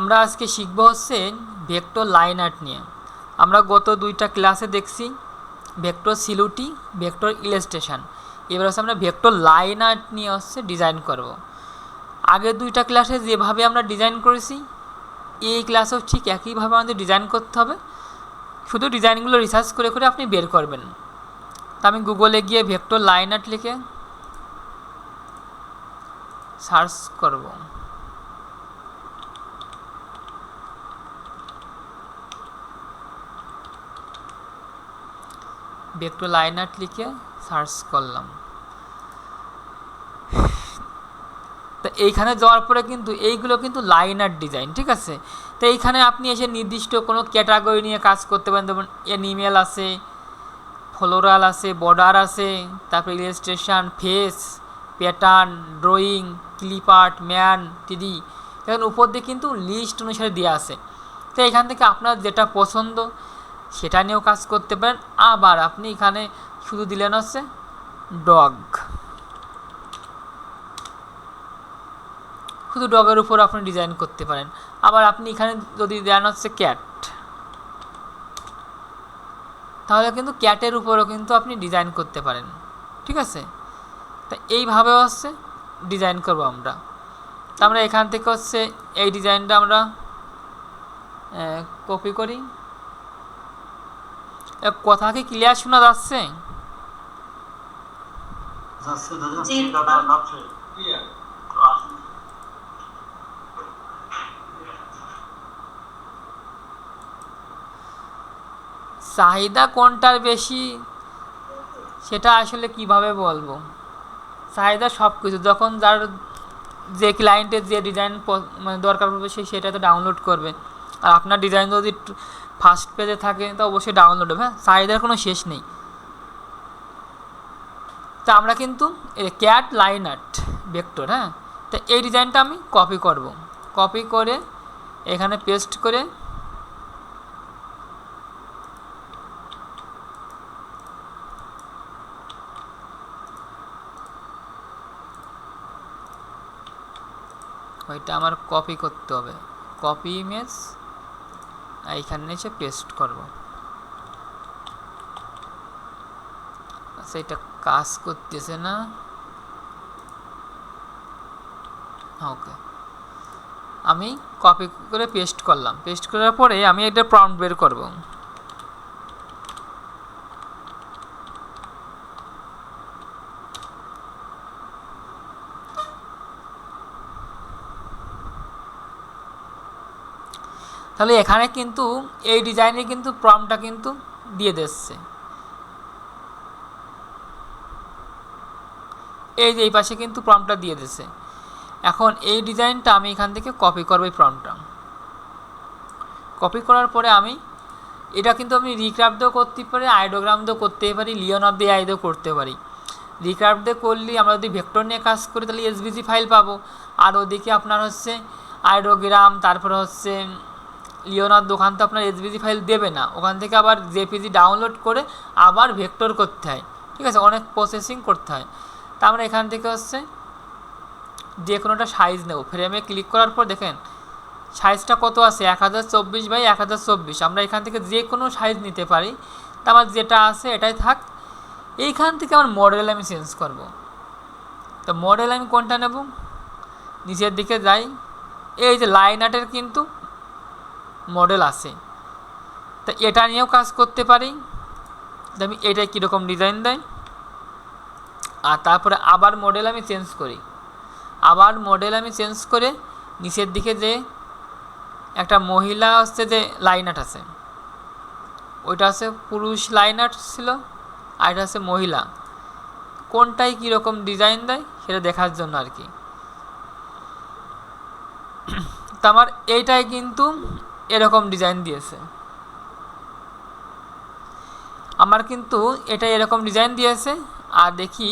আমরা আজকে শিখব হচ্ছে ভেক্টর লাইন আর্ট নিয়ে। আমরা গত দুইটা ক্লাসে দেখছি ভেক্টর সিলুটি, ভেক্টর ইলাস্ট্রেশন। এবার হচ্ছে আমরা ভেক্টর লাইন আর্ট নিয়ে হচ্ছে ডিজাইন করব। আগের দুইটা ক্লাসে যেভাবে আমরা ডিজাইন করেছি, এই ক্লাসেও ঠিক একইভাবে আমাদের ডিজাইন করতে হবে। শুধু ডিজাইনগুলো রিসার্চ করে করে আপনি বের করবেন। তা আমি গুগলে গিয়ে ভেক্টর লাইন আর্ট লিখে সার্চ করব। ভেক্টর লাইন আর্ট লিখে সার্চ করলাম। তো এইখানে যাওয়ার পরে কিন্তু এইগুলো কিন্তু লাইন আর্ট ডিজাইন, ঠিক আছে? তো এইখানে আপনি এসে নির্দিষ্ট কোনো ক্যাটাগরি নিয়ে কাজ করতে পারেন, যেমন অ্যানিমেল আছে, ফ্লোরাল আছে, বর্ডার আছে, তারপরে illustration, face, pattern, drawing, clip art, man টিডি এখন উপর দিয়ে কিন্তু লিস্ট অনুসারে দেওয়া আছে। তো এখান থেকে আপনার যেটা পছন্দ সেটা নিয়েও কাজ করতে পারেন। আবার আপনি এখানে শুধু দিলেন হচ্ছে ডগ। শুধু ডগের উপর আপনি ডিজাইন করতে পারেন। আবার আপনি এখানে যদি দেন হচ্ছে ক্যাট। তাহলে কিন্তু ক্যাটের উপরও কিন্তু আপনি ডিজাইন করতে পারেন। ঠিক আছে? তা এইভাবে হচ্ছে ডিজাইন করব আমরা। তা আমরা এখান থেকে হচ্ছে এই ডিজাইনটা আমরা কপি করি। কথা কি ক্লিয়ার শোনা যাচ্ছে। চাহিদা কোনটার বেশি সেটা আসলে কীভাবে বলব? চাহিদা সব কিছু যখন যার যে ক্লায়েন্টের যে ডিজাইন মানে দরকার পড়বে সে সেটা তো ডাউনলোড করবে। আর আপনার ডিজাইন যদি ফার্স্ট পেজে থাকে, তো অবশ্যই ডাউনলোড হবে হ্যাঁ? চাহিদার কোনো শেষ নেই। তা আমরা কিন্তু ক্যাট লাইন আর্ট ভেক্টর হ্যাঁ? তো এই ডিজাইনটা আমি কপি করব। কপি করে এখানে পেস্ট করে ওইটা আমার কপি করতে হবে। কপি ইমেজ এইখানে এসে পেস্ট করব। আচ্ছা এটা কাজ করতেছে না। ওকে আমি কপি করে পেস্ট করলাম। পেস্ট করার পরে আমি একটা প্রম্পট বের করব। তাহলে এখানে কিন্তু এই ডিজাইনে কিন্তু প্রমটা কিন্তু দিয়ে দিচ্ছে। এই যে এই পাশে কিন্তু প্রমটা দিয়ে দিচ্ছে। এখন এই ডিজাইনটা আমি এখান থেকে কপি করব এই প্রমটা। কপি করার পরে আমি এটা কিন্তু আমি রিক্রাফট দিয়েও করতে পারি আইডোগ্রাম দিয়েও করতে পারি লিওন লিওনার দিয়ে আইডিও করতে পারি। রিক্রাফট দিয়ে করলে আমরা যদি ভেক্টর নিয়ে কাজ করি তাহলে এসবিজি ফাইল পাবো। আর ওদিকে আপনার হচ্ছে আইডোগ্রাম তারপরে হচ্ছে লিওনার দোকান তো আপনার এসবিজি ফাইল দেবে না। ওখান থেকে আবার জেপিজি ডাউনলোড করে আবার ভেক্টর করতে হয়। ঠিক আছে? অনেক প্রসেসিং করতে হয়। তা আমরা এখান থেকে হচ্ছে যে কোনোটা সাইজ নেব। ফ্রেমে ক্লিক করার পর দেখেন সাইজটা কত আছে? এক হাজার চব্বিশ বাই এক হাজার চব্বিশ। আমরা এখান থেকে যে কোনো সাইজ নিতে পারি। তা আমার যেটা আছে এটাই থাক। এইখান থেকে আমার মডেল আমি চেঞ্জ করব। তো মডেল আমি কোনটা নেব? নিচের দিকে যাই। এই যে লাইন আর্টের কিন্তু মডেল আছে। তা এটা নিয়েও কাজ করতে পারি। আমি এটা কীরকম ডিজাইন দেয়। আর তারপরে আবার মডেল আমি চেঞ্জ করি। আবার মডেল আমি চেঞ্জ করে নিচের দিকে যে একটা মহিলা হচ্ছে যে লাইন আর্ট আছে। ওইটা আছে পুরুষ লাইন আর্ট ছিল আর এটা আছে মহিলা। কোনটাই কীরকম ডিজাইন দেয় সেটা দেখার জন্য আর কি। তো আমার এইটাই কিন্তু এরকম ডিজাইন দিয়েছে। আমার কিন্তু এটা এরকম ডিজাইন দিয়েছে, আর দেখি,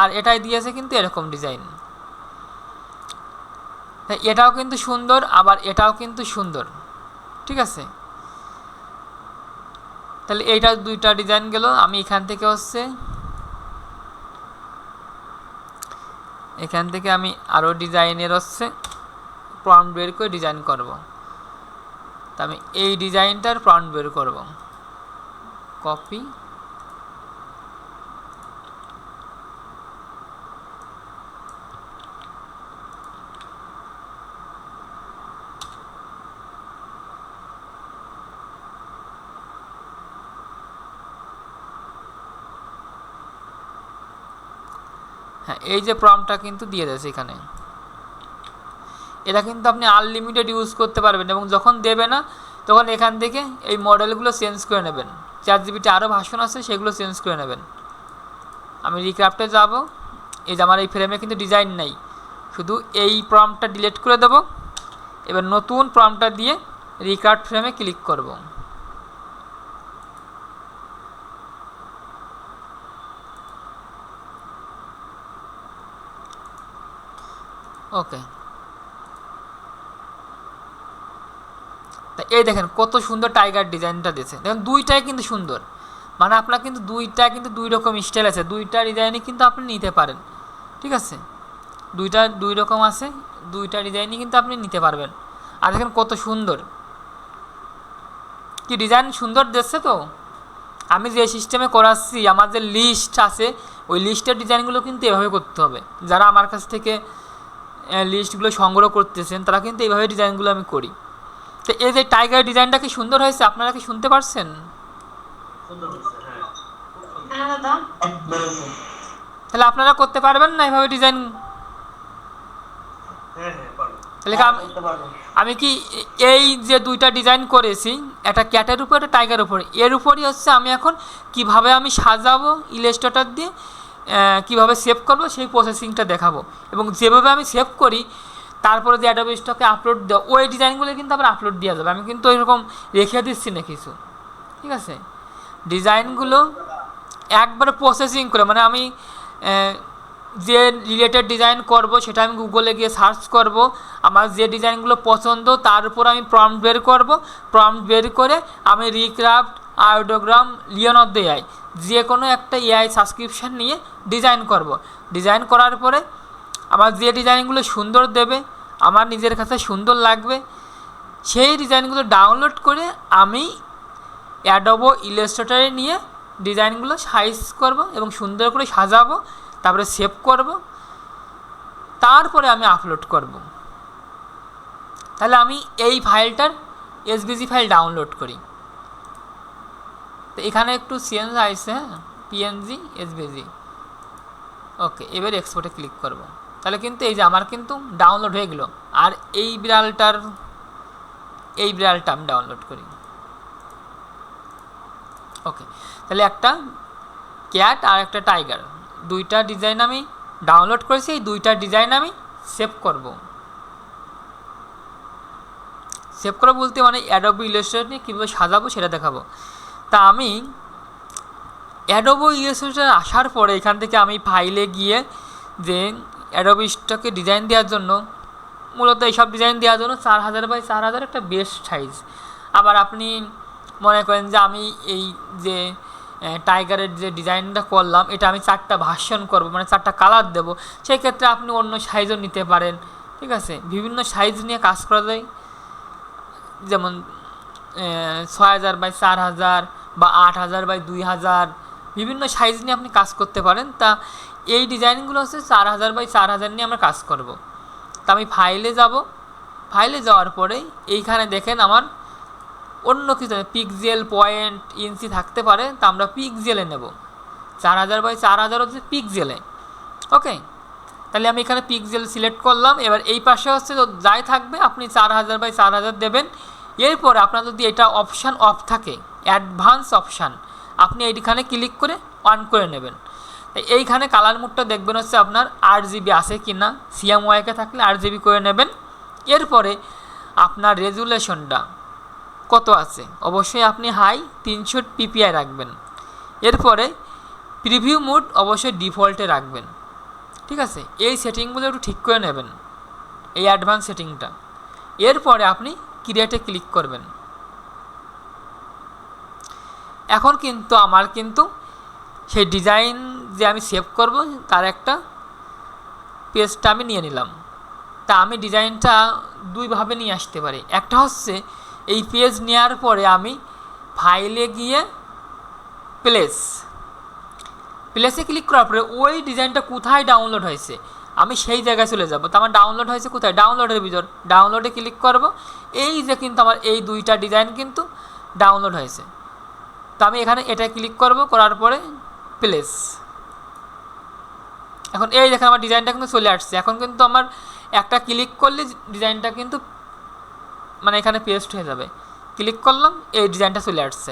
আর এটাই দিয়েছে কিন্তু এরকম ডিজাইন এটাও কিন্তু সুন্দর, আবার এটাও কিন্তু সুন্দর। ঠিক আছে? তাহলে এইটা দুইটা ডিজাইন গেল, আমি এখান থেকে হচ্ছে, এখান থেকে আমি আরও ডিজাইনের হচ্ছে প্রম্পট বের করে ডিজাইন করব। আমি এই ডিজাইনটার প্রম্পট বের করব। কপি। হ্যাঁ এই যে প্রমটা কিন্তু দিয়ে দিয়েছে এখানে। এটা কিন্তু আপনি আনলিমিটেড ইউজ করতে পারবেন এবং যখন দেবে না, তখন এখান থেকে এই মডেলগুলো চেঞ্জ করে নেবেন। চার জিবিতে আরও ভাষণ আছে, সেগুলো চেঞ্জ করে নেবেন। আমি রিক্রাফটে যাব। এই যে আমার এই ফ্রেমে কিন্তু ডিজাইন নেই। শুধু এই প্রমটা ডিলিট করে দেবো। এবার নতুন প্রমটা দিয়ে রিক্রাফট ফ্রেমে ক্লিক করব। ওকে তা এই দেখেন, কত সুন্দর টাইগার ডিজাইনটা দিয়েছে। দেখেন, দুইটাই কিন্তু সুন্দর। মানে আপনার কিন্তু দুইটা কিন্তু দুই রকম স্টাইল আছে। দুইটা ডিজাইনই কিন্তু আপনি নিতে পারেন। ঠিক আছে? দুইটা, দুই রকম আছে, দুইটা ডিজাইনই কিন্তু আপনি নিতে পারবেন। আর দেখেন, কত সুন্দর। কি ডিজাইন সুন্দর দিচ্ছে তো? আমি যে সিস্টেমে করাচ্ছি, আমার যে লিস্ট আছে, ওই লিস্টের ডিজাইনগুলো কিন্তু এভাবে করতে হবে। যারা আমার কাছ থেকে লিস্টগুলো সংগ্রহ করতেছেন, তারা কিন্তু এইভাবে ডিজাইনগুলো আমি করি। তো এই যে টাইগার ডিজাইনটা কি সুন্দর হয়েছে? আপনারা কি শুনতে পারছেন? তাহলে আপনারা করতে পারবেন না এইভাবে ডিজাইন তাহলে আমি কি এই যে দুইটা ডিজাইন করেছি, একটা ক্যাটের উপর, একটা টাইগার উপরে। এর উপরই হচ্ছে আমি এখন কীভাবে আমি সাজাবো ইলেস্ট্রেটর দিয়ে কীভাবে সেভ করব, সেই প্রসেসিংটা দেখাবো। এবং যেভাবে আমি সেভ করি তারপরে যে অ্যাডোবি স্টকে আপলোড দেওয়া, ওই ডিজাইনগুলো কিন্তু আবার আপলোড দেওয়া যাবে। আমি কিন্তু ওইরকম রেখে দিচ্ছি না কিছু। ঠিক আছে? ডিজাইনগুলো একবারে প্রসেসিং করে মানে আমি যে রিলেটেড ডিজাইন করব সেটা আমি গুগলে গিয়ে সার্চ করব, আমার যে ডিজাইনগুলো পছন্দ তার উপর আমি প্রম্পট বের করব প্রম্পট বের করে আমি রিক্রাফট আয়োডোগ্রাম লিওনদ্দ এআই যে কোনো একটা এআই সাবস্ক্রিপশান নিয়ে ডিজাইন করব। ডিজাইন করার পরে আমার যে ডিজাইনগুলো সুন্দর দেবে, আমার নিজের কাছে সুন্দর লাগবে, সেই ডিজাইনগুলো ডাউনলোড করে আমি অ্যাডোবো ইলাস্ট্রেটরে নিয়ে ডিজাইনগুলো সাইজ করব এবং সুন্দর করে সাজাবো, তারপরে সেভ করব, তারপরে আমি আপলোড করব। তাহলে আমি এই ফাইলটার এসবিজি ফাইল ডাউনলোড করি। তো এখানে একটু চেঞ্জ আসছে হ্যাঁ? পিএনজি এসবিজি ওকে এবার এক্সপোর্টে ক্লিক করব। তাহলে কিন্তু এই যে আমার কিন্তু ডাউনলোড হয়ে গেলো। আর এই বিড়ালটার, এই বিড়ালটা আমি ডাউনলোড করি। ওকে তাহলে একটা ক্যাট আর একটা টাইগার দুইটা ডিজাইন আমি ডাউনলোড করেছি, এই দুইটা ডিজাইন আমি সেভ করব। সেভ করা বলতে মানে অ্যাডোবি নিয়ে কীভাবে সাজাবো সেটা দেখাবো। তা আমি অ্যাডোবো ইলাস্ট্রেটর আসার পরে এখান থেকে আমি ফাইলে গিয়ে যে অ্যাডোবি স্টকে ডিজাইন দেওয়ার জন্য, মূলত এইসব ডিজাইন দেওয়ার জন্য চার হাজার বাই চার হাজার একটা বেস্ট সাইজ আবার আপনি মনে করেন যে আমি এই যে টাইগারের যে ডিজাইনটা করলাম, এটা আমি চারটা ভাষণ করব মানে চারটা কালার দেব সেই ক্ষেত্রে আপনি অন্য সাইজও নিতে পারেন, ঠিক আছে? বিভিন্ন সাইজ নিয়ে কাজ করা যায়। যেমন ছয় হাজার বাই চার হাজার বা আট হাজার বাই দুই হাজার, বিভিন্ন সাইজ নিয়ে আপনি কাজ করতে পারেন। তা এই ডিজাইনগুলো হচ্ছে চার হাজার বাই চার হাজার নিয়ে আমরা কাজ করব। তা আমি ফাইলে যাব। ফাইলে যাওয়ার পরে এইখানে দেখেন আমার অন্য কিছু পিকজেল পয়েন্ট ইঞ্চি থাকতে পারে, তা আমরা পিকজেলে নেব। চার হাজার বাই চার হাজার হচ্ছে পিকজেলে ওকে তাহলে আমি এখানে পিকজেল সিলেক্ট করলাম। এবার এই পাশে হচ্ছে যাই থাকবে, আপনি চার হাজার বাই চার হাজার দেবেন। এরপরে আপনার যদি এটা অপশান অফ থাকে অ্যাডভান্স অপশান আপনি এইখানে ক্লিক করে অন করে নেবেন। এইখানে কালার মুডটা দেখবেন হচ্ছে আপনার আট জিবি আছে কি না সিএমওয়াইকে থাকলে আট জিবি করে নেবেন। এরপরে আপনার রেজুলেশনটা কত আছে? অবশ্যই আপনি হাই তিনশো পিপিআই রাখবেন। এরপরে প্রিভিউ মুড অবশ্যই ডিফল্টে রাখবেন। ঠিক আছে? এই সেটিংগুলো একটু ঠিক করে নেবেন, এই অ্যাডভান্স সেটিংটা এরপরে আপনি ক্রিয়েটে ক্লিক করবেন। এখন কিন্তু, আমার কিন্তু সেই ডিজাইন যে আমি সেভ করব, তার একটা পেজটা আমি নিয়ে নিলাম। তা আমি ডিজাইনটা দুইভাবে নিয়ে আসতে পারি। একটা হচ্ছে, এই পেজ নেওয়ার পরে আমি ফাইলে গিয়ে প্লেস প্লেসে ক্লিক করার পরে ওই ডিজাইনটা কোথায় ডাউনলোড হয়েছে, আমি সেই জায়গায় চলে যাব। তো আমার ডাউনলোড হয়েছে কোথায়? ডাউনলোডের ভিতর। ডাউনলোডে ক্লিক করব। এই যে কিন্তু আমার এই দুইটা ডিজাইন কিন্তু ডাউনলোড হয়েছে। তো আমি এখানে এটা ক্লিক করব, করার পরে প্লেস এখন এই দেখেন আমার ডিজাইনটা কিন্তু চলে আসছে। এখন কিন্তু আমার একটা ক্লিক করলে ডিজাইনটা কিন্তু মানে এখানে পেস্ট হয়ে যাবে। ক্লিক করলাম, এই ডিজাইনটা চলে আসছে।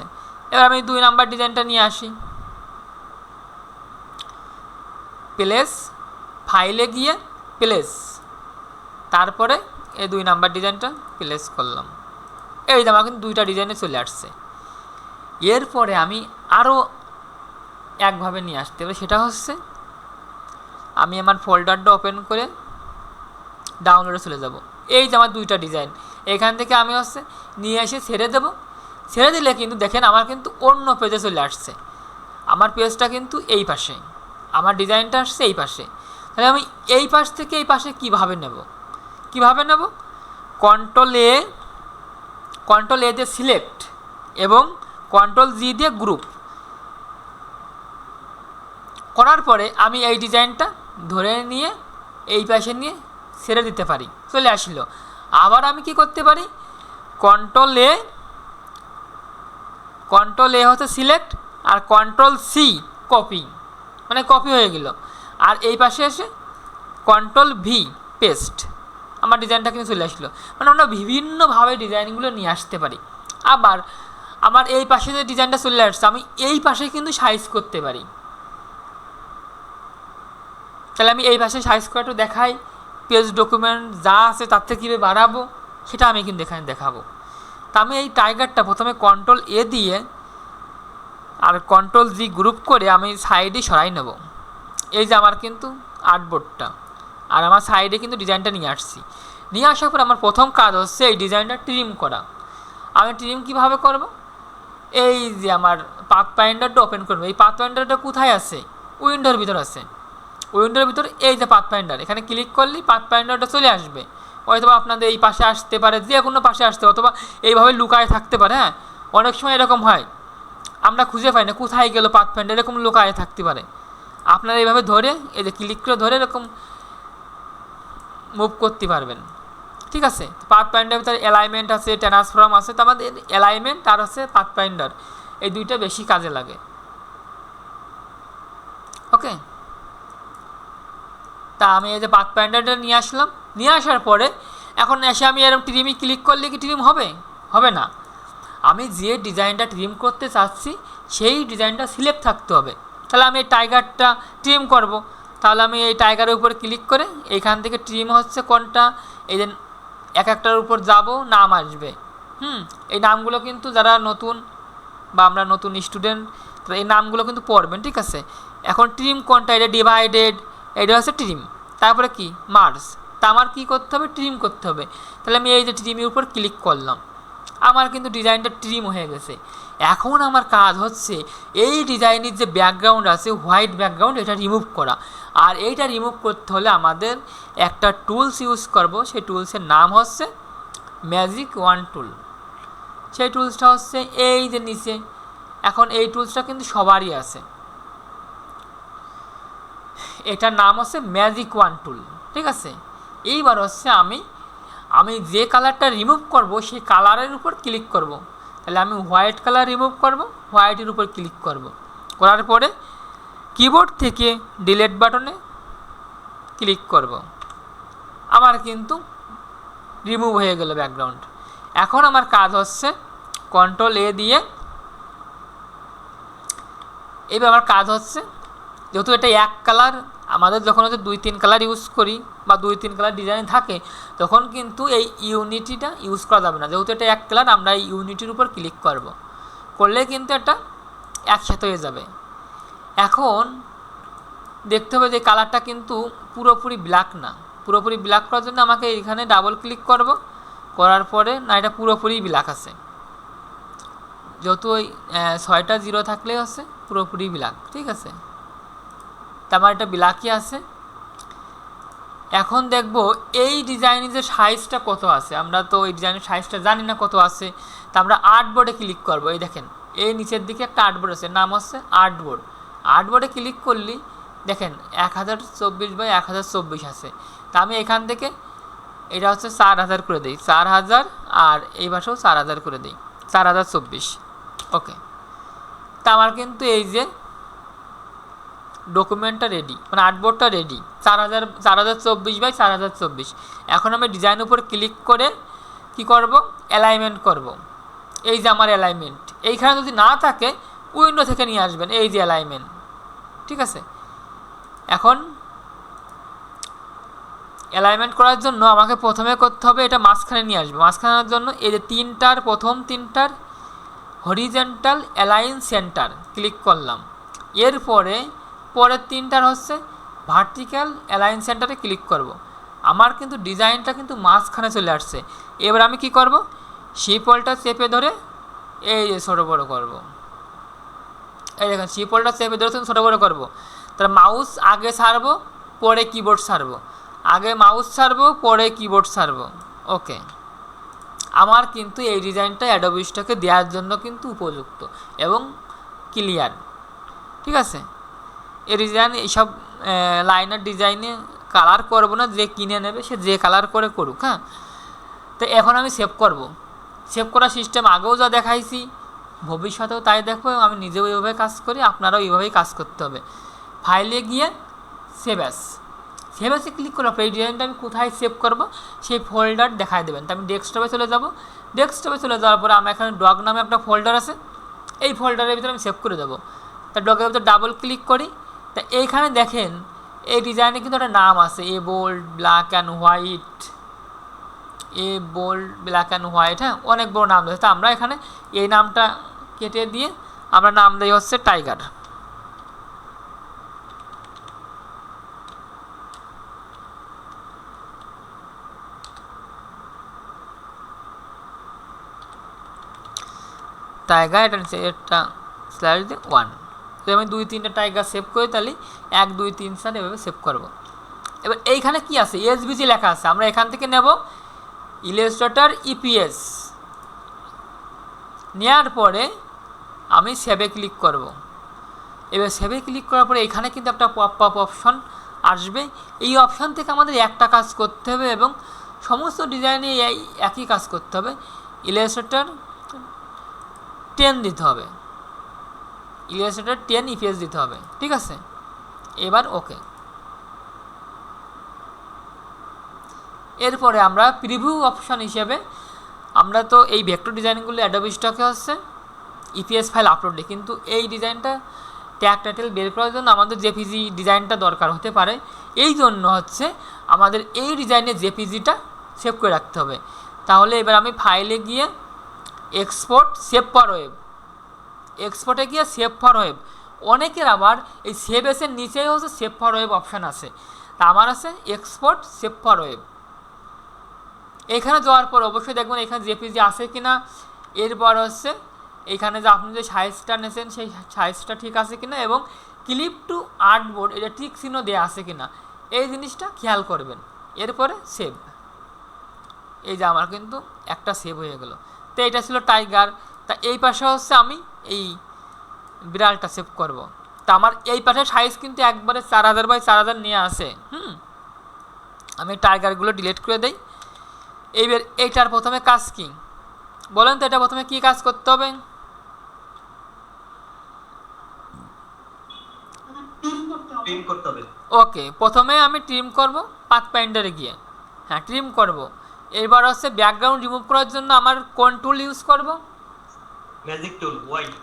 এবার আমি দুই নাম্বার ডিজাইনটা নিয়ে আসি। প্লেস ফাইলে গিয়ে প্লেস তারপরে এই দুই নাম্বার ডিজাইনটা প্লেস করলাম। এই আমার কিন্তু দুইটা ডিজাইনে চলে আসছে। এরপরে আমি আরও একভাবে নিয়ে আসতে। পারি সেটা হচ্ছে, আমি আমার ফোল্ডারটা ওপেন করে ডাউনলোডে চলে যাব। এই যে আমার দুইটা ডিজাইন এখান থেকে আমি হচ্ছে নিয়ে এসে ছেড়ে দেবো। ছেড়ে দিলে কিন্তু দেখেন আমার কিন্তু অন্য পেজে চলে আসছে। আমার পেজটা কিন্তু এই পাশে। আমার ডিজাইনটা আসছে এই পাশে। তাহলে আমি এই পাশ থেকে এই পাশে কীভাবে নেব? কীভাবে নেব? কন্ট্রোল এ কন্ট্রোল এ দিয়ে সিলেক্ট এবং কন্ট্রোল জি দিয়ে গ্রুপ করার পরে আমি এই ডিজাইনটা ধরে নিয়ে, এই পাশে নিয়ে ছেড়ে দিতে পারি। চলে আসলো। আবার আমি কি করতে পারি? কন্ট্রোল এ কন্ট্রোল এ হচ্ছে সিলেক্ট আর কন্ট্রোল সি কপি মানে কপি হয়ে গেল। আর এই পাশে এসে কন্ট্রোল ভি পেস্ট আমার ডিজাইনটা কিন্তু চলে আসলো। মানে আমরা বিভিন্নভাবে ডিজাইনগুলো নিয়ে আসতে পারি। আবার আমার এই পাশে যে ডিজাইনটা চলে আসছে, আমি এই পাশে কিন্তু সাইজ করতে পারি। তাহলে আমি এই ভাষায় সাইজ একটু দেখাই পেজ ডকুমেন্ট যা আছে তার থেকে কীভাবে বাড়াবো, সেটা আমি কিন্তু এখানে দেখাবো। তা আমি এই টাইগারটা প্রথমে কন্ট্রোল এ দিয়ে, আর কন্ট্রোল জি গ্রুপ করে আমি সাইডে সরাই নেব। এই যে আমার কিন্তু আর্টবোর্ডটা আর আমার সাইডে কিন্তু ডিজাইনটা নিয়ে আসছি। নিয়ে আসার পর আমার প্রথম কাজ হচ্ছে এই ডিজাইনটা ট্রিম করা। আমি ট্রিম কীভাবে করব? এই যে আমার পাথ পাইন্ডারটা ওপেন করব। এই পাথ পাইন্ডারটা কোথায় আছে? উইন্ডোর ভিতর আছে। উইন্ডোর ভিতরে এই যে পাথ পাইন্ডার এখানে ক্লিক করলেই পাথ পাইন্ডারটা চলে আসবে। অথবা আপনাদের এই পাশে আসতে পারে, যে কোনো পাশে আসতে অথবা এইভাবে লুকায় থাকতে পারে হ্যাঁ? অনেক সময় এরকম হয়। আমরা খুঁজে পাই না কোথায় গেল পাথ পাইন্ডার এরকম লুকায় থাকতে পারে। আপনারা এইভাবে ধরে, এই যে ক্লিক করে ধরে এরকম মুভ করতে পারবেন। ঠিক আছে? পাথ পাইন্ডার ভিতরে অ্যালাইনমেন্ট আছে ট্রান্সফর্ম আছে তো আমাদের অ্যালাইনমেন্ট আর হচ্ছে পাথ পাইন্ডার এই দুইটা বেশি কাজে লাগে। ওকে তা আমি এই যে পাথ পাইন্ডারটা নিয়ে আসলাম। নিয়ে আসার পরে এখন এসে আমি এরকম ট্রিমই ক্লিক করলে কি ট্রিম হবে? হবে না। আমি যে ডিজাইনটা ট্রিম করতে চাচ্ছি, সেই ডিজাইনটা সিলেক্ট থাকতে হবে। তাহলে আমি এই টাইগারটা ট্রিম করব। তাহলে আমি এই টাইগারের উপর ক্লিক করে এইখান থেকে ট্রিম হচ্ছে কোনটা? এই যে এক একটার উপর যাব, নাম আসবে। হুম, এই নামগুলো কিন্তু যারা নতুন বা আমরা নতুন স্টুডেন্ট এই নামগুলো কিন্তু পড়বেন, ঠিক আছে? এখন ট্রিম কোনটা? এটা ডিভাইডেড এটা হচ্ছে ট্রিম তারপরে কি? মার্স তা আমার কী করতে হবে? ট্রিম করতে হবে। তাহলে আমি এই যে ট্রিমের উপর ক্লিক করলাম। আমার কিন্তু ডিজাইনটা ট্রিম হয়ে গেছে। এখন আমার কাজ হচ্ছে, এই ডিজাইনের যে ব্যাকগ্রাউন্ড আছে হোয়াইট ব্যাকগ্রাউন্ড এটা রিমুভ করা। আর এইটা রিমুভ করতে হলে আমাদের একটা টুলস ইউজ করব। সেই টুলসের নাম হচ্ছে ম্যাজিক ওয়ান টুল সেই টুলসটা হচ্ছে এই যে নিচে। এখন এই টুলসটা কিন্তু সবারই আছে। এটার নাম হচ্ছে ম্যাজিক ওয়ান টুল ঠিক আছে? এইবার হচ্ছে আমি আমি যে কালারটা রিমুভ করব, সেই কালারের উপর ক্লিক করব। তাহলে আমি হোয়াইট কালার রিমুভ করব হোয়াইটের উপর ক্লিক করব। করার পরে কিবোর্ড থেকে ডিলেট বাটনে ক্লিক করব। আমার কিন্তু রিমুভ হয়ে গেল ব্যাকগ্রাউন্ড এখন আমার কাজ হচ্ছে কন্ট্রোল এ দিয়ে, এবার আমার কাজ হচ্ছে যেহেতু এটা এক কালার আমাদের যখন হচ্ছে দুই তিন কালার ইউজ করি বা দুই তিন কালার ডিজাইন থাকে, তখন কিন্তু এই ইউনিটিটা ইউজ করা যাবে না। যেহেতু এটা এক কালার আমরা এই ইউনিটির উপর ক্লিক করব। করলে কিন্তু এটা একসাথে হয়ে যাবে। এখন দেখতে হবে যে কালারটা কিন্তু পুরোপুরি ব্ল্যাক না। পুরোপুরি ব্ল্যাক করার জন্য আমাকে এখানে ডাবল ক্লিক করব। করার পরে না, এটা পুরোপুরি ব্ল্যাক আছে। যেহেতু ওই ছয়টা জিরো থাকলে আছে, পুরোপুরি ব্ল্যাক ঠিক আছে? তা আমার এটা ব্ল্যাকই আছে। এখন দেখব এই ডিজাইনের যে সাইজটা কত আছে। আমরা তো এই ডিজাইনের সাইজটা জানি না কত আছে। তা আমরা আর্ট বোর্ডে ক্লিক করব। এই দেখেন, এই নিচের দিকে একটা আর্ট বোর্ড আছে। নাম হচ্ছে আর্ট বোর্ড আর্ট বোর্ডে ক্লিক করলি, দেখেন, এক হাজার চব্বিশ বাই এক হাজার চব্বিশ আছে। তা আমি এখান থেকে এটা হচ্ছে চার হাজার করে দিই। চার হাজার আর এই পাশেও চার হাজার করে দিই। চার হাজার চব্বিশ। ওকে। তা আমার কিন্তু এই যে ডকুমেন্টটা রেডি মানে আর্টবোর্ডটা রেডি চার হাজার চার হাজার চব্বিশ বাই চার হাজার চব্বিশ। এখন আমি ডিজাইন উপর ক্লিক করে কি করব? অ্যালাইনমেন্ট করব। এই যে আমার অ্যালাইনমেন্ট এইখানে যদি না থাকে উইন্ডো থেকে নিয়ে আসবেন, এই যে অ্যালাইনমেন্ট ঠিক আছে? এখন অ্যালাইনমেন্ট করার জন্য আমাকে প্রথমে করতে হবে এটা মাঝখানে নিয়ে আসবে। মাঝখানের জন্য এই যে তিনটার, প্রথম তিনটার হরিজেন্টাল অ্যালাইন সেন্টার ক্লিক করলাম। এরপরে পরের তিনটার হচ্ছে ভার্টিক্যাল অ্যালাইন সেন্টারে ক্লিক করব। আমার কিন্তু ডিজাইনটা কিন্তু মাঝখানে চলে আসছে। এবার আমি কি করব? শিপলটা চেপে ধরে এই যে ছোটো বড়ো করব। এই দেখেন শিপলটা চেপে ধরে ছোটো বড়ো করব। তাহলে মাউস আগে ছাড়বো, পরে কিবোর্ড ছাড়বো। আগে মাউস ছাড়বো, পরে কিবোর্ড ছাড়বো। ওকে আমার কিন্তু এই ডিজাইনটা অ্যাডোবিসটাকে দেওয়ার জন্য কিন্তু উপযুক্ত এবং ক্লিয়ার ঠিক আছে? এই ডিজাইন এইসব লাইনার ডিজাইনে কালার করব না, যে কিনে নেবে সে যে কালার করে করুক হ্যাঁ? তো এখন আমি সেভ করব। সেভ করার সিস্টেম আগেও যা দেখাইছি, ভবিষ্যতেও তাই দেখব এবং আমি নিজেও এইভাবে কাজ করি, আপনারাও এইভাবেই কাজ করতে হবে। ফাইলে গিয়ে সেভ অ্যাস সেভ অ্যাসে ক্লিক করার এই ডিজাইনটা আমি কোথায় সেভ করব, সেই ফোল্ডার দেখায় দেবেন। তো আমি ডেস্কটপে চলে যাব। ডেস্কটপে চলে যাওয়ার পরে আমার এখানে ডগ নামে একটা ফোল্ডার আছে। এই ফোল্ডারের ভিতরে আমি সেভ করে দেবো। তা ডগের ভিতরে ডাবল ক্লিক করি। তা এইখানে দেখেন, এই ডিজাইনে কিন্তু একটা নাম আছে a bold black and white a bold black and white হ্যাঁ অনেক বড় নাম রয়েছে। তা আমরা এখানে এই নামটা কেটে দিয়ে আমরা নাম দিই হচ্ছে টাইগার টাইগার এটা নিচে একটা স্ল্যাশ দিয়ে ওয়ান তো আমি দুই তিনটা টাইগার সেভ করে তাহলে এক, দুই, তিন সাল এভাবে সেভ করব। এবার এইখানে কি আছে? এসবিজি লেখা আছে। আমরা এখান থেকে নেব ইলেস্ট্রেটর ইপিএস নেওয়ার পরে আমি সেভে ক্লিক করব। এবার সেভে ক্লিক করার পরে এখানে কিন্তু একটা পপ আপ অপশন আসবে। এই অপশান থেকে আমাদের একটা কাজ করতে হবে এবং সমস্ত ডিজাইনে একই কাজ করতে হবে। ইলেস্ট্রেটর টেন দিতে হবে। ইলিয়াসেটার টেন ইপিএস দিতে হবে, ঠিক আছে? এবার ওকে এরপরে আমরা প্রিভিউ অপশন হিসেবে আমরা তো এই ভেক্টর ডিজাইনগুলো অ্যাডোবি স্টকে হচ্ছে ইপিএস ফাইল আপলোড দিই। কিন্তু এই ডিজাইনটা ট্যাগ টাইটেল বের করার জন্য আমাদের জেপিজি ডিজাইনটা দরকার হতে পারে। এই জন্য হচ্ছে আমাদের এই ডিজাইনের জেপিজিটা সেভ করে রাখতে হবে। তাহলে এবার আমি ফাইলে গিয়ে এক্সপোর্ট সেভ ফর ওয়েব এক্সপোর্টে গিয়ে সেভ ফর ওয়েব অনেকের আবার এই সেভ এসের নিচেই হচ্ছে সেভ ফর ওয়েব অপশান আছে। তা আমার আছে এক্সপোর্ট সেভ ফর ওয়েব এখানে যাওয়ার পর অবশ্যই দেখবেন এখানে জেপিজি আছে কি না এরপর হচ্ছে এখানে যে আপনি যে সাইজটা নিয়েছেন সেই সাইজটা ঠিক আছে কি না এবং ক্লিপ টু আর্ট বোর্ড এটা ঠিক চিহ্ন দেওয়া আছে কি না এই জিনিসটা খেয়াল করবেন। এরপরে সেভ এই যে আমার কিন্তু একটা সেভ হয়ে গেলো। তো এটা ছিল টাইগার তা এই পাশে হচ্ছে আমি এই বিড়ালটা সেভ করব। তা আমার এই পাশে সাইজ কিন্তু একবারে চার হাজার বাই চার হাজার নিয়ে আসে হুম? আমি টাইগারগুলো ডিলিট করে দেই। এইবার এইটার প্রথমে কাজ কি? বলেন তো এটা প্রথমে কি কাজ করতে হবে? প্রিন্ট করতে হবে। ওকে প্রথমে আমি ট্রিম করব পাথ পাইন্ডারে গিয়ে। হ্যাঁ ট্রিম করব। এবার হচ্ছে ব্যাকগ্রাউন্ড রিমুভ করার জন্য আমার কোন টুল ইউজ করব? ম্যাজিক টুল হোয়াইট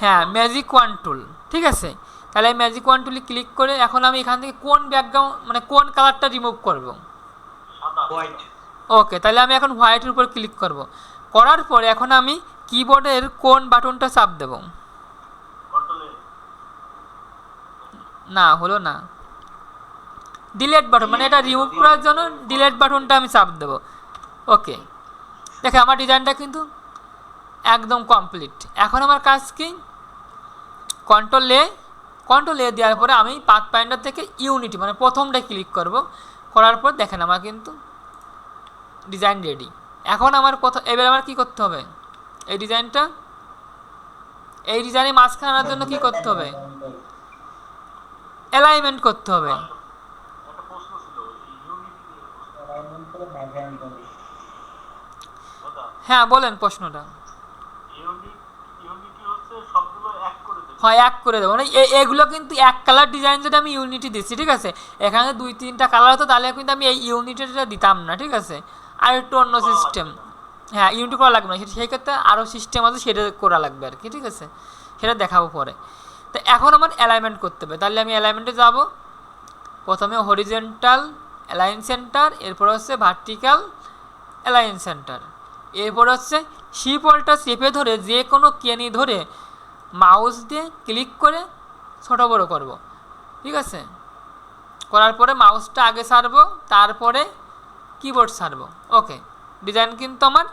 হ্যাঁ ম্যাজিক ওয়ান টুল ঠিক আছে? তাহলে ম্যাজিক ওয়ান টুলে ক্লিক করে এখন আমি এখান থেকে কোন ব্যাকগ্রাউন্ড মানে কোন কালারটা রিমুভ করব? হোয়াইট ওকে তাহলে আমি এখন হোয়াইটের উপর ক্লিক করব। করার পরে এখন আমি কিবোর্ডের কোন বাটনটা চাপ দেব? না হলো না। ডিলেট বাটন মানে এটা রিমুভ করার জন্য ডিলেট বাটনটা আমি চাপ দেব। ওকে দেখে আমার ডিজাইনটা কিন্তু একদম কমপ্লিট এখন আমার কাজ কি? কন্ট্রোল এ কন্ট্রোল এ দেওয়ার পরে আমি পাথ পাইন্ডার থেকে ইউনিটি মানে প্রথমটায় ক্লিক করব। করার পর দেখেন আমার কিন্তু ডিজাইন রেডি এখন আমার কথা এবার আমার কি করতে হবে? এই ডিজাইনটা এই ডিজাইনে মাঝখানে আনার জন্য কি করতে হবে? অ্যালাইনমেন্ট করতে হবে। হ্যাঁ বলেন প্রশ্নটা ইউনিট ইউনিটি হচ্ছে সবগুলো এক করে দেবে হয় এক করে দেবো। মানে এ- এগুলো কিন্তু এক কালার ডিজাইন যদি আমি ইউনিটি দিচ্ছি ঠিক আছে? এখানে দুই তিনটা কালার হতো তাহলে কিন্তু আমি এই ইউনিটিটা দিতাম না ঠিক আছে? আর একটু অন্য সিস্টেম হ্যাঁ ইউনিটি করা লাগবে না। সেটা- সেই ক্ষেত্রে আরও সিস্টেম আছে সেটা করা লাগবে আর কি ঠিক আছে? সেটা দেখাবো পরে। তো এখন আমার অ্যালাইনমেন্ট করতে হবে। তাহলে আমি অ্যালাইনমেন্টে যাব। প্রথমে হরিজেন্টাল অ্যালাইন সেন্টার এরপর হচ্ছে ভার্টিক্যাল অ্যালাইন সেন্টার এরপর হচ্ছে শিপলটা চেপে ধরে যে কোনো কেনি ধরে মাউস দিয়ে ক্লিক করে ছোট বড় করব। ঠিক আছে? করার পরে মাউসটা আগে ছাড়বো তারপরে কিবোর্ড ছাড়বো ওকে ডিজাইন কিন্তু আমার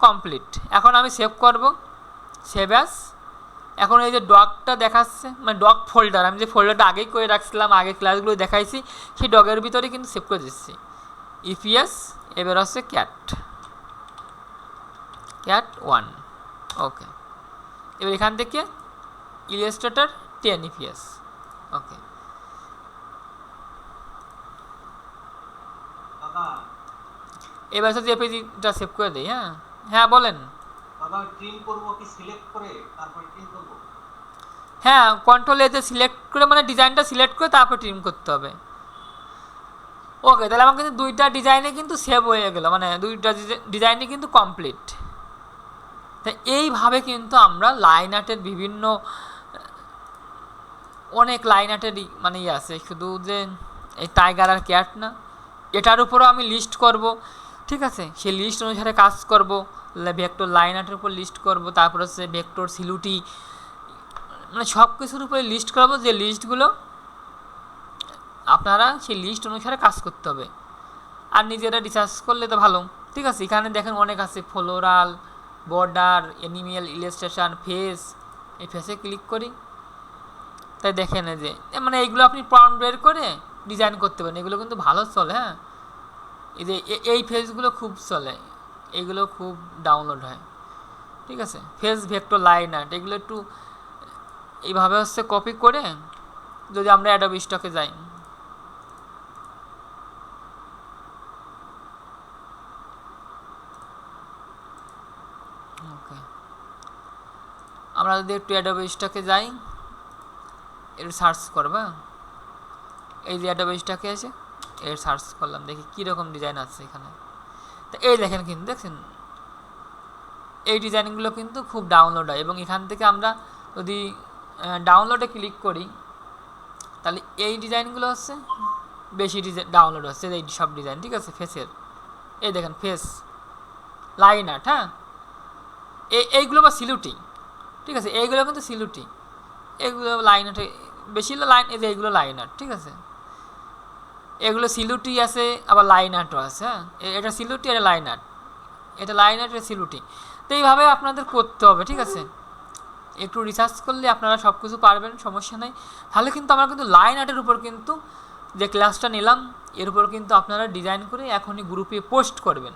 কমপ্লিট এখন আমি সেভ করব। সেভ অ্যাস এখন এই যে ডগটা দেখাচ্ছে মানে ডগ ফোল্ডার আমি যে ফোল্ডারটা আগেই করে রাখছিলাম আগে ক্লাসগুলো দেখাইছি, সেই ডগের ভিতরে কিন্তু সেভ করে দিচ্ছি। ইপিএস এবার হচ্ছে ক্যাট ক্যাট ওয়ান ওকে এবার এখান থেকে ইলাস্ট্রেটর টেন ইপিএস। ওকে। এবার হচ্ছে জেপিজিটা সেভ করে দিই হ্যাঁ? হ্যাঁ বলেন। হ্যাঁ কন্ট্রোল এতে সিলেক্ট করে মানে ডিজাইনটা সিলেক্ট করে তারপর ট্রিম করতে হবে। ওকে তাহলে আমার কিন্তু দুইটা ডিজাইনে কিন্তু সেভ হয়ে গেল মানে দুইটা ডিজাইনই কিন্তু কমপ্লিট। তা এইভাবে কিন্তু আমরা লাইন আর্টের বিভিন্ন, অনেক লাইন আর্টের মানে ইয়ে আছে। শুধু যে এই টাইগার আর ক্যাট না, এটার উপরও আমি লিস্ট করব, ঠিক আছে? সেই লিস্ট অনুসারে কাজ করব ভেক্টর লাইন আর্টের উপর লিস্ট করব, তারপর হচ্ছে ভেক্টর সিলুটি মানে সব কিছুর উপরে লিস্ট করাবো, যে লিস্টগুলো আপনারা সেই লিস্ট অনুসারে কাজ করতে হবে। আর নিজেরা রিসার্চ করলে তো ভালো। ঠিক আছে? এখানে দেখেন অনেক আছে floral border animal illustration face এই ফেসে ক্লিক করি। তাই দেখেন এই যে মানে এইগুলো আপনি প্রাউন্ড বের করে ডিজাইন করতে পারেন। এগুলো কিন্তু ভালো চলে হ্যাঁ? এই যে এই ফেসগুলো খুব চলে, এগুলো খুব ডাউনলোড হয়। ঠিক আছে? ফেস ভেক্টর লাইন আর্ট এগুলো একটু এইভাবে হচ্ছে কপি করে যদি আমরা অ্যাডব স্টকে যাই ওকে আমরা যদি একটু অ্যাডব স্টকে যাই এর সার্চ করবা এই যে অ্যাডব স্টকে আছে, এর সার্চ করলাম, দেখি কীরকম ডিজাইন আছে এখানে। তো এই দেখেন কিন্তু, দেখছেন? এই ডিজাইনগুলো কিন্তু খুব ডাউনলোড হয় এবং এখান থেকে আমরা যদি ডাউনলোডে ক্লিক করি, তাহলে এই ডিজাইনগুলো হচ্ছে বেশি ডিজাইন ডাউনলোড হচ্ছে, এই সব ডিজাইন ঠিক আছে? ফেসের এই দেখেন ফেস লাইন আর্ট হ্যাঁ? এই এইগুলো বা সিলুটি ঠিক আছে এইগুলো কিন্তু সিলুটি। এগুলো লাইন আর্ট বেশি লাইন এই যে এইগুলো লাইন আর্ট ঠিক আছে? এগুলো সিলুটি আছে, আবার লাইন আর্টও আছে হ্যাঁ? এটা সিলুটি এটা লাইন আর্ট এটা লাইন আর্ট এটা সিলুটি। তো এইভাবে আপনাদের করতে হবে, ঠিক আছে? একটু রিসার্চ করলে আপনারা সব কিছু পারবেন, সমস্যা নেই। তাহলে কিন্তু আমরা কিন্তু লাইন আর্টের উপর কিন্তু যে ক্লাসটা নিলাম, এর উপর কিন্তু আপনারা ডিজাইন করে এখনই গ্রুপে পোস্ট করবেন।